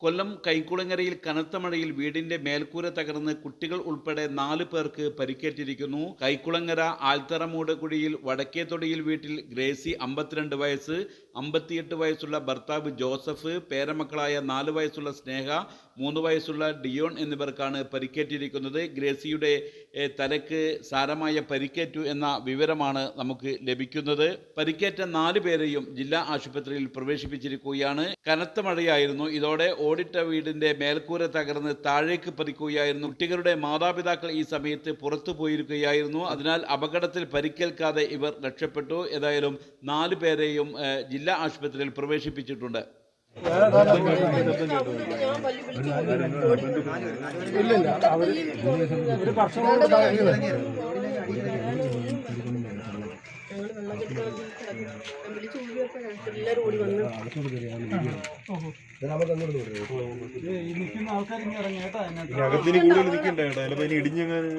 കൊല്ലം കൈക്കുളങ്ങരയിൽ കനത്ത മഴയിൽ വീടിന്റെ മേൽക്കൂര തകർന്ന് കുട്ടികൾ ഉൾപ്പെടെ നാല് പേർക്ക് പരിക്കേറ്റിരിക്കുന്നു. കൈക്കുളങ്ങര ആൽത്തറമൂട് കുഴിയിൽ വടക്കേത്തൊടിയിൽ വീട്ടിൽ ഗ്രേസി അമ്പത്തിരണ്ട് വയസ്സ് അമ്പത്തിയെട്ട് വയസ്സുള്ള ഭർത്താവ് ജോസഫ് പേരമക്കളായ നാല് വയസ്സുള്ള സ്നേഹ മൂന്ന് വയസ്സുള്ള ഡിയോൺ എന്നിവർക്കാണ് പരിക്കേറ്റിരിക്കുന്നത്. ഗ്രേസിയുടെ തലക്ക് സാരമായ പരിക്കേറ്റു എന്ന വിവരമാണ് നമുക്ക് ലഭിക്കുന്നത്. പരിക്കേറ്റ നാല് പേരെയും ജില്ലാ ആശുപത്രിയിൽ പ്രവേശിപ്പിച്ചിരിക്കുകയാണ്. കനത്ത മഴയായിരുന്നു. ഇതോടെ ഓടിട്ട വീടിന്റെ മേൽക്കൂര തകർന്ന് താഴേക്ക് പതിക്കുകയായിരുന്നു. കുട്ടികളുടെ മാതാപിതാക്കൾ ഈ സമയത്ത് പുറത്തു പോയിരിക്കുകയായിരുന്നു. അതിനാൽ അപകടത്തിൽ പരിക്കേൽക്കാതെ ഇവർ രക്ഷപ്പെട്ടു. ഏതായാലും നാലു പേരെയും ജില്ലാ ആശുപത്രിയിൽ പ്രവേശിപ്പിച്ചിട്ടുണ്ട്. ഇല്ലില്ല. അവർ അതിനകത്ത്. അകത്തിന് കൂടുതൽ നിൽക്കണ്ട? കേട്ടോ ചിലപ്പോ ഇനി ഇടിഞ്ഞങ്ങനെ